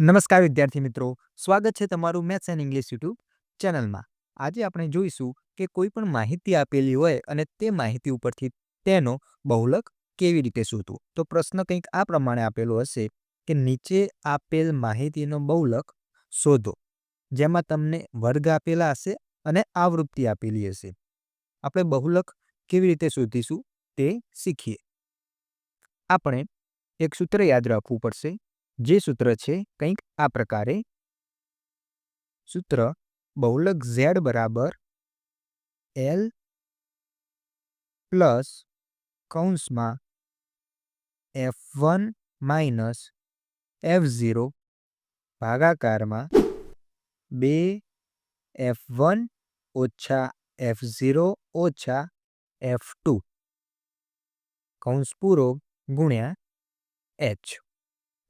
નમસ્કાર વિદ્યાર્થી મિત્રો, સ્વાગત છે તમારું મેથ્સ એન્ડ ઇંગ્લિશ યુટ્યુબ ચેનલમાં. આજે આપણે જોઈશું કે કોઈ પણ માહિતી આપેલી હોય અને તે માહિતી ઉપરથી તેનો બહુલક કેવી રીતે શોધવું. તો પ્રશ્ન કંઈક આ પ્રમાણે આપેલો હશે કે નીચે આપેલ માહિતીનો બહુલક શોધો, જેમાં તમને વર્ગ આપેલા હશે અને આવૃત્તિ આપેલી હશે. આપણે બહુલક કેવી રીતે શોધીશું તે શીખીએ. આપણે એક સૂત્ર યાદ રાખવું પડશે. જે સૂત્ર છે કંઈક આ પ્રકારે સૂત્ર બહુલક ઝેડ બરાબર એલ પ્લસ કૌંસમાં F one minus F zero ભાગાકારમાં બે એફ વન ઓછા એફ ઝીરો ઓછા એફ ટુ કૌંસ પૂરો ગુણ્યા એચ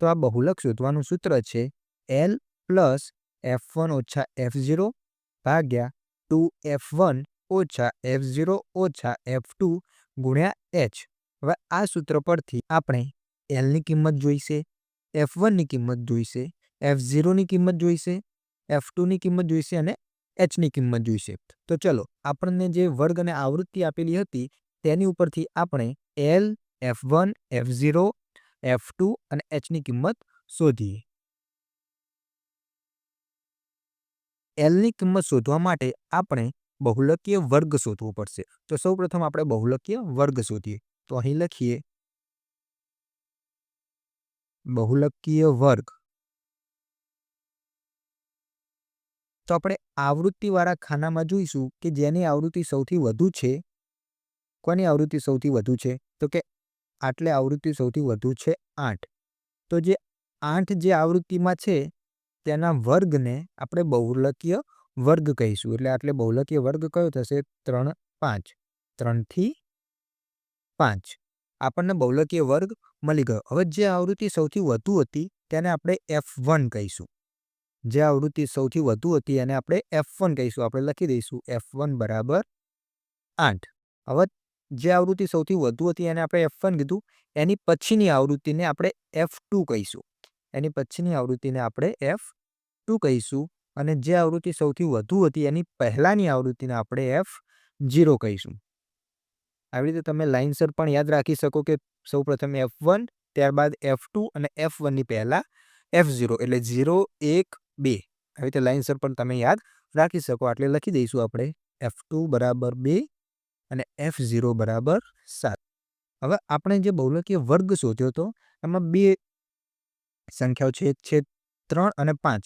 તો આ બહુલક શોધવાનું સૂત્ર છે એલ પ્લસ એફ વન ઓછા એફ ઝીરો ભાગ્યા ટુ એફ વન ઓછા એફ ઝીરો ઓછા એફ ટુ ગુણ્યા એચ હવે આ સૂત્ર પરથી આપણે એલની કિંમત જોઈશે એફ વનની કિંમત જોઈશે એફ ઝીરોની કિંમત જોઈશે એફ ટુની કિંમત જોઈશે અને એચની કિંમત જોઈશે. તો ચલો, આપણને જે વર્ગ અને આવૃત્તિ આપેલી હતી તેની ઉપરથી આપણે L F one F zero F two અને એચની કિંમત શોધીએ. એલની કિંમત શોધવા માટે આપણે બહુલકીય વર્ગ શોધવો પડશે. તો સૌપ્રથમ આપણે બહુલકીય વર્ગ શોધીએ. તો અહીં લખીએ. બહુલકીય વર્ગ. તો આપણે આવૃત્તિવાળા ખાનામાં જોઈશું કે જેની આવૃત્તિ સૌથી વધુ છે? કોની આવૃત્તિ સૌથી વધુ છે? તો કે આટલે આવૃત્તિ સૌથી વધુ છે આઠ. તો જે આઠ જે આવૃત્તિમાં છે, તેના વર્ગને આપણે બહુલકીય વર્ગ કહીશું. એટલે આટલે બહુલકીય વર્ગ કયો થશે? ત્રણ પાંચ. ત્રણથી પાંચ. આપણને બહુલકીય વર્ગ મળી ગયો. હવે જે આવૃત્તિ સૌથી વધુ હતી, તેને આપણે એફ વન કહીશું. જે આવૃત્તિ સૌથી વધુ હતી, એને આપણે એફ વન કહીશું. આપણે લખી દઈશું એફ વન બરાબર આઠ. હવે જે આવૃત્તિ સૌથી વધુ હતી એને આપણે એફ વન કીધું, એની પછીની આવૃત્તિને આપણે એફ ટુ કહીશું. એની પછીની આવૃત્તિને આપણે એફ ટુ કહીશું અને જે આવૃત્તિ સૌથી વધુ હતી એની પહેલાંની આવૃત્તિને આપણે એફ ઝીરો કહીશું. આવી રીતે તમે લાઇનસર પણ યાદ રાખી શકો કે સૌપ્રથમ એફ વન ત્યારબાદ એફ ટુ અને એફ વનની પહેલાં એફ ઝીરો એટલે ઝીરો એક, બે. આવી રીતે લાઇનસર પણ તમે યાદ રાખી શકો. એટલે લખી દઈશું આપણે એફ ટુ બરાબર બે. અને એફ ઝીરો બરાબર સાત. હવે આપણે જે બહુલકીય વર્ગ શોધ્યો હતો, એમાં બે સંખ્યાઓ છે, એક છે ત્રણ અને પાંચ.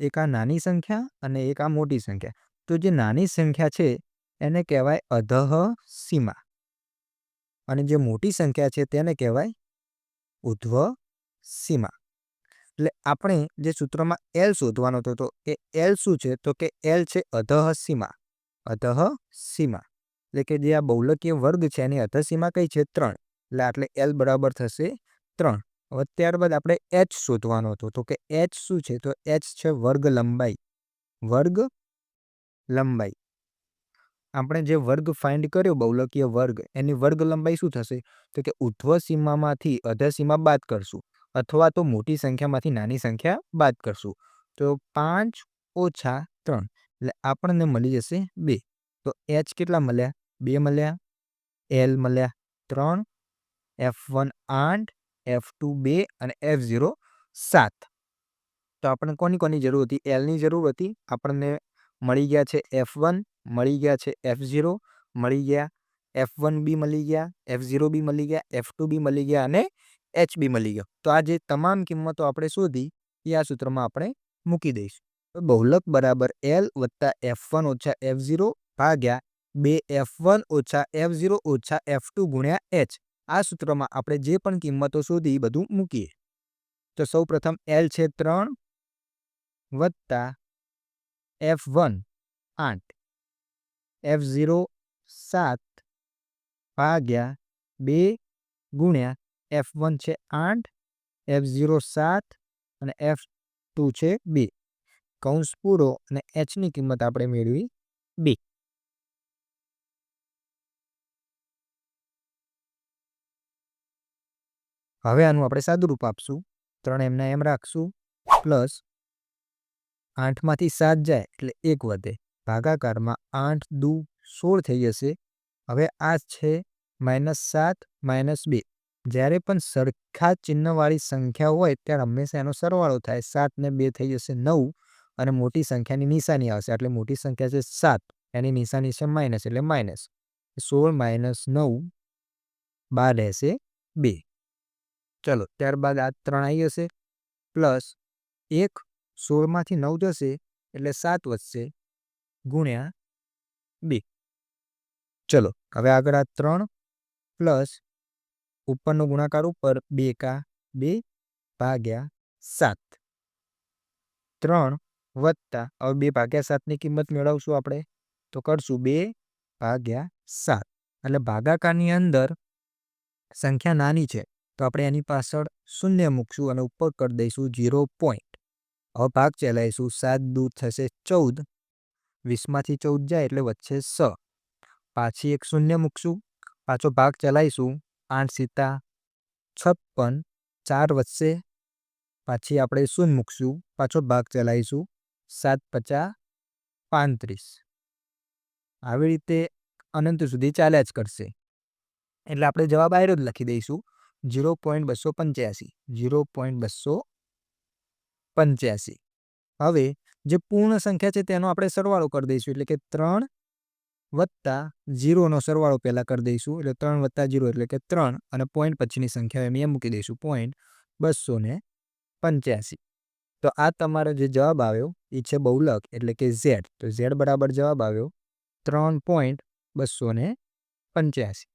એક આ નાની સંખ્યા અને એક આ મોટી સંખ્યા. તો જે નાની સંખ્યા છે, એને કહેવાય અધઃ સીમા. અને જે મોટી સંખ્યા છે, તેને કહેવાય ઉધ્વ સીમા. એટલે આપણે જે સૂત્રમાં એલ શોધવાનો હતો, તો એ એલ શું છે? તો કે એલ છે અધઃ સીમા. અધઃ સીમા. એટલે કે જે આ બહુલકીય વર્ગ છે એની અધસીમા કઈ છે? ત્રણ. એટલે આટલે એલ બરાબર થશે ત્રણ. હવે ત્યારબાદ આપણે એચ શોધવાનો હતો. તો કે એચ શું છે? તો એચ છે વર્ગ લંબાઈ. વર્ગ લંબાઈ. આપણે જે વર્ગ ફાઇન્ડ કર્યો, બહુલકીય વર્ગ, એની વર્ગ લંબાઈ શું થશે? તો કે ઉધ્વ સીમામાંથી અધસીમા બાદ કરશું. અથવા તો મોટી સંખ્યામાંથી નાની સંખ્યા બાદ કરશું. તો પાંચ ઓછા ત્રણ. એટલે આપણને મળી જશે બે. તો એચ કેટલા મળ્યા? બે મળ્યા એલ મળ્યા ત્રણ એફ વન આઠ એફ ટુ બે અને એફ ઝીરો સાત. તો આપણને કોની કોની જરૂર હતી? એલની જરૂર હતી. આપણને મળી ગયા છે એફ વન મળી ગયા છે એફ ઝીરો મળી ગયા એફ વન બી મળી ગયા એફ ઝીરો બી મળી ગયા એફ ટુ બી મળી ગયા અને એચ બી મળી ગયો. તો આ જે તમામ કિંમતો આપણે શોધી એ આ સૂત્રમાં આપણે મૂકી દઈશું. બહુલક બરાબર એલ વત્તા એફ વન ઓછા એફ ઝીરો ભાગ્યા બે એફ વન ઓછા એફ ઝીરો ઓછા એફ ટુ ગુણ્યા એચ. આ સૂત્રમાં આપણે જે પણ કિંમતો શોધી બધું મૂકીએ. તો સૌ પ્રથમ એલ છે ત્રણ વત્તા એફ વન આઠ. એફ ઝીરો સાત ભાગ્યા બે ગુણ્યા એફ વન છે આઠ. એફ ઝીરો સાત અને એફ ટુ છે બે. કૌંસ પૂરો અને એચની કિંમત આપણે મેળવી બે. હવે આનું આપણે સાદુરૂપ આપશું. ત્રણ એમના એમ રાખશું. પ્લસ આઠમાંથી સાત જાય એટલે એક વધે. ભાગાકારમાં આઠ દુ સોળ થઈ જશે. હવે આ છે માઇનસ સાત, માઇનસ બે. જ્યારે પણ સરખા ચિહ્નવાળી સંખ્યા હોય ત્યારે હંમેશા એનો સરવાળો થાય. સાત ને બે થઈ જશે નવ અને મોટી સંખ્યાની નિશાની આવશે. એટલે મોટી સંખ્યા છે સાત. એની નિશાની છે માઇનસ એટલે માઇનસ. સોળ માઇનસ નવ બાર રહેશે બે. ચલો, ત્યારબાદ આ ત્રણ આવી જશે પ્લસ એક સોળમાંથી નવ જશે, એટલે સાત વધશે, ગુણ્યા બે. ચલો, હવે આગળ આ ત્રણ, પ્લસ ઉપરનો ગુણાકાર ઉપર બે કા બે ભાગ્યા સાત. ત્રણ વત્તા, હવે બે ભાગ્યા સાતની કિંમત મેળવશું આપણે, તો કરશું બે ભાગ્યા સાત. એટલે ભાગાકારની અંદર સંખ્યા નાની છે. તો આપણે એની પાછળ શૂન્ય મૂકશું અને ઉપર કરી દઈશું ઝીરો પોઈન્ટ હવે ભાગ ચલાવીશું. સાત દૂર થશે ચૌદ. વીસમાંથી ચૌદ જાય એટલે વચ્ચે સ. પાછી એક શૂન્ય મૂકશું. પાછો ભાગ ચલાવીશું. આઠ સીતા છપ્પન. ચાર વધશે. પાછી આપણે શૂન્ય મૂકશું. પાછો ભાગ ચલાવીશું. સાત પચાસ પાંત્રીસ. આવી રીતે અનંત સુધી ચાલ્યા જ કરશે. એટલે આપણે જવાબ આયરો જ લખી દઈશું. ઝીરો પોઈન્ટ બસો પંચ્યાસી ઝીરો પોઈન્ટ બસો પંચ્યાસી હવે, જે પૂર્ણ સંખ્યા છે તેનો આપણે સરવાળો કરી દઈશું, એટલે કે ત્રણ વત્તા ઝીરોનો સરવાળો પહેલાં કરી દઈશું, એટલે ત્રણ વત્તા ઝીરો એટલે કે ત્રણ, અને પોઈન્ટ પછીની સંખ્યા એમ મૂકી દઈશું પોઈન્ટ બસો ને પંચ્યાસી. તો આ તમારો જે જવાબ આવ્યો, એ છે બહુલક, એટલે કે ઝેડ. તો ઝેડ બરાબર જવાબ આવ્યો ત્રણ પોઈન્ટ બસો ને પંચ્યાસી.